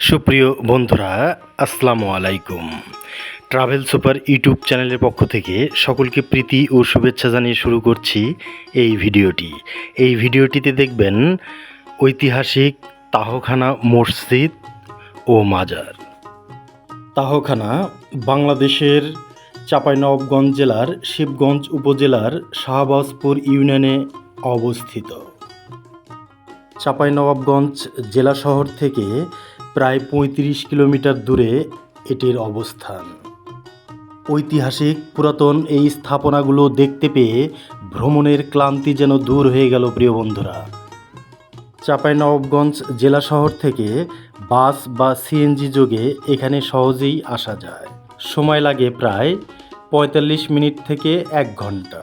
সুপ্রিয় বন্ধুরা, আসসালামু আলাইকুম। ট্রাভেল সুপার ইউটিউব চ্যানেলের পক্ষ থেকে সকলকে প্রীতি ও শুভেচ্ছা জানিয়ে শুরু করছি এই ভিডিওটি। এই ভিডিওটিতে দেখবেন ঐতিহাসিক তাহখানা মসজিদ ও মাজার। তাহখানা বাংলাদেশের চাঁপাইনবাবগঞ্জ জেলার শিবগঞ্জ উপজেলার শাহবাজপুর ইউনিয়নে অবস্থিত। চাঁপাইনবাবগঞ্জ জেলা শহর থেকে প্রায় পঁয়ত্রিশ কিলোমিটার দূরে এটির অবস্থান। ঐতিহাসিক পুরাতন এই স্থাপনাগুলো দেখতে পেয়ে ভ্রমণের ক্লান্তি যেন দূর হয়ে গেল প্রিয় বন্ধুরা। চাঁপাইনবাবগঞ্জ জেলা শহর থেকে বাস বা সিএনজি যোগে এখানে সহজেই আসা যায়। সময় লাগে প্রায় পঁয়তাল্লিশ মিনিট থেকে এক ঘণ্টা।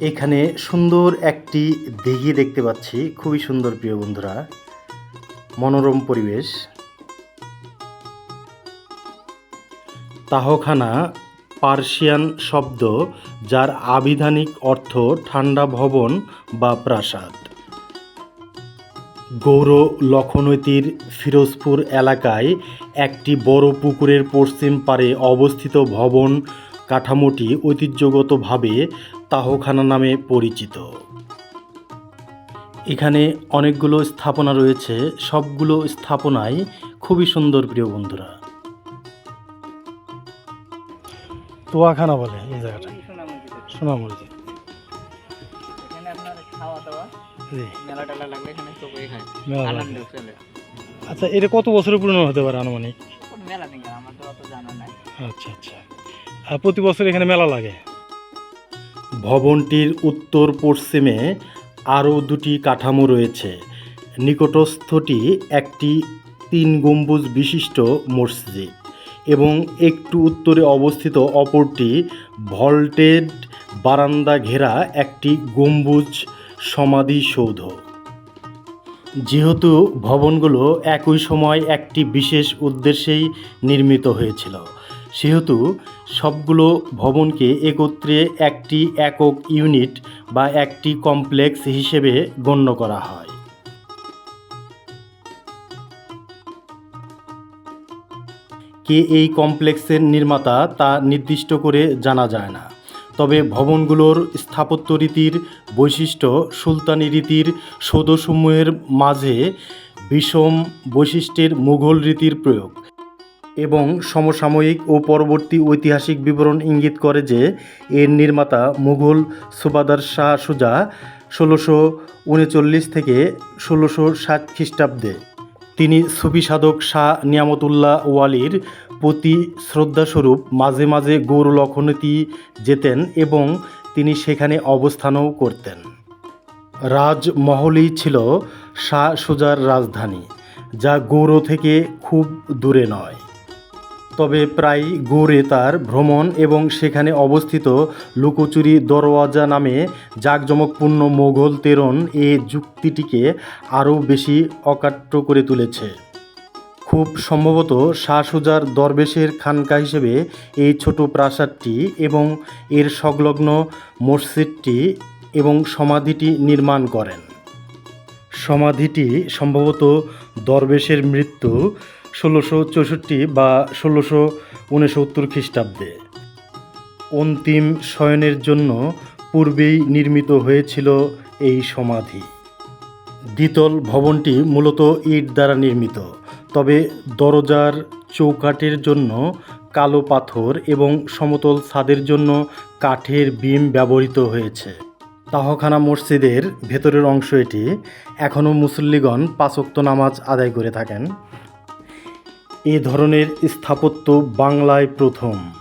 এখানে সুন্দর একটি দিঘি দেখতে পাচ্ছি। খুবই সুন্দর প্রিয় বন্ধুরা। মনোরম পরিবেশ। তাহখানা পার্সিয়ান শব্দ, যার আবিধানিক অর্থ ঠান্ডা ভবন বা প্রাসাদ। গৌর লক্ষণৈতির ফিরোজপুর এলাকায় একটি বড় পুকুরের পশ্চিম পারে অবস্থিত ভবন কাঠামোটি ঐতিহ্যগতভাবে তাহখানা নামে পরিচিত। এখানে অনেকগুলো স্থাপনা রয়েছে সবগুলো স্থাপনাই খুবই সুন্দর প্রিয় বন্ধুরা। তোয়াখানা বলে এই জায়গাটা। সোনামুড়ি এখানে আপনার খাওয়া দাওয়া জি। মেলা লাগলে এখানে সবাই খায় মেলা লাগলে। আনন্দ চলে। আচ্ছা এটা কত বছরের পুরনো হতে পারে আনুমানিক? আচ্ছা আচ্ছা। আর প্রতি বছর এখানে মেলা লাগে? ভবনটির উত্তর পশ্চিমে আরও দুটি কাঠামো রয়েছে। নিকটস্থটি একটি তিন গম্বুজ বিশিষ্ট মসজিদ এবং একটু উত্তরে অবস্থিত অপরটি ভল্টেড বারান্দা ঘেরা একটি গম্বুজ সমাধিসৌধ। যেহেতু ভবনগুলো একই সময় একটি বিশেষ উদ্দেশ্যেই নির্মিত হয়েছিল সেহেতু সবগুলো ভবনকে একত্রে একটি একক ইউনিট বা একটি কমপ্লেক্স হিসেবে গণ্য করা হয়। কে এই কমপ্লেক্সের নির্মাতা তা নির্দিষ্ট করে জানা যায় না। তবে ভবনগুলোর স্থাপত্য রীতির বৈশিষ্ট্য সুলতানি রীতির সৌধসমূহের মাঝে বিষম বৈশিষ্ট্যের মুঘল রীতির প্রয়োগ। এবং সমসাময়িক ও পরবর্তী ঐতিহাসিক বিবরণ ইঙ্গিত করে যে এর নির্মাতা মুঘল সুবাদার শাহ সুজা ষোলোশো উনচল্লিশ থেকে ষোলোশো ষাট খ্রিস্টাব্দে। তিনি সুফি সাধক শাহ নিয়ামতুল্লাহ ওয়ালির প্রতি শ্রদ্ধাস্বরূপ মাঝে মাঝে গৌর লক্ষণীতি যেতেন এবং তিনি সেখানে অবস্থানও করতেন। রাজমহলই ছিল শাহ সুজার রাজধানী, যা গৌর থেকে খুব দূরে নয়। তবে প্রায় গৌড়ে তার ভ্রমণ এবং সেখানে অবস্থিত লুকোচুরি দরওয়াজা নামে জাঁকজমকপূর্ণ মোঘল তেরন এ যুক্তিটিকে আরও বেশি অকাট্য করে তুলেছে। খুব সম্ভবত শাহ সুজার দরবেশের খানকা হিসেবে এই ছোট প্রাসাদটি এবং এর সংলগ্ন মসজিদটি এবং সমাধিটি নির্মাণ করেন। সমাধিটি সম্ভবত দরবেশের মৃত্যু ষোলোশো চৌষট্টি বা ষোলোশো উনসত্তর খ্রিস্টাব্দে। অন্তিম শয়নের জন্য পূর্বেই নির্মিত হয়েছিল এই সমাধি। দ্বিতল ভবনটি মূলত ইট দ্বারা নির্মিত, তবে দরজার চৌকাঠের জন্য কালো পাথর এবং সমতল ছাদের জন্য কাঠের বিম ব্যবহৃত হয়েছে। তাহখানা মসজিদের ভেতরের অংশ এটি এখনও মুসল্লিগণ পাঁচক্ত নামাজ আদায় করে থাকেন। এ ধরনের স্থাপত্য বাংলায় প্রথম।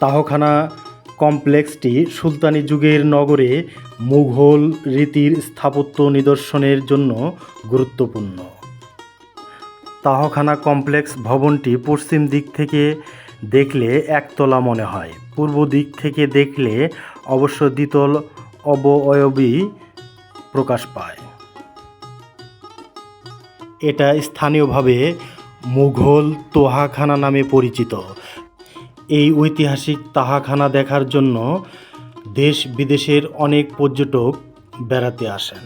তাহখানা কমপ্লেক্সটি সুলতানি যুগের নগরে মুঘল রীতির স্থাপত্য নিদর্শনের জন্য গুরুত্বপূর্ণ। তাহখানা কমপ্লেক্স ভবনটি পশ্চিম দিক থেকে দেখলে একতলা মনে হয়। পূর্ব দিক থেকে দেখলে অবশ্য দ্বিতল অবয়বী প্রকাশ পায়। এটা স্থানীয়ভাবে মুঘল তোহাখানা নামে পরিচিত। এই ঐতিহাসিক তাহাখানা দেখার জন্য দেশ বিদেশের অনেক পর্যটক বেড়াতে আসেন।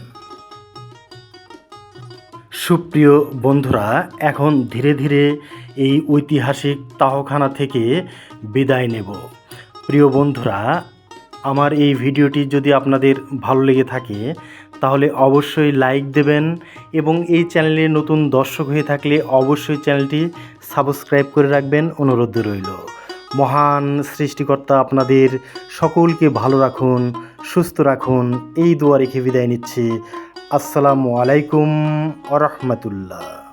সুপ্রিয় বন্ধুরা, এখন ধীরে ধীরে এই ঐতিহাসিক তাহখানা থেকে বিদায় নেব। প্রিয় বন্ধুরা, আমার এই ভিডিওটি যদি আপনাদের ভালো লেগে থাকে তাহলে অবশ্যই লাইক দেবেন এবং এই চ্যানেলে নতুন দর্শক হয়ে থাকলে অবশ্যই চ্যানেলটি সাবস্ক্রাইব করে রাখবেন। অনুরোধ রইল। মহান সৃষ্টিকর্তা আপনাদের সকলকে ভালো রাখুন, সুস্থ রাখুন। এই দোয়া রেখে বিদায় নিচ্ছি। আসসালামু আলাইকুম আ রহমতুল্লাহ।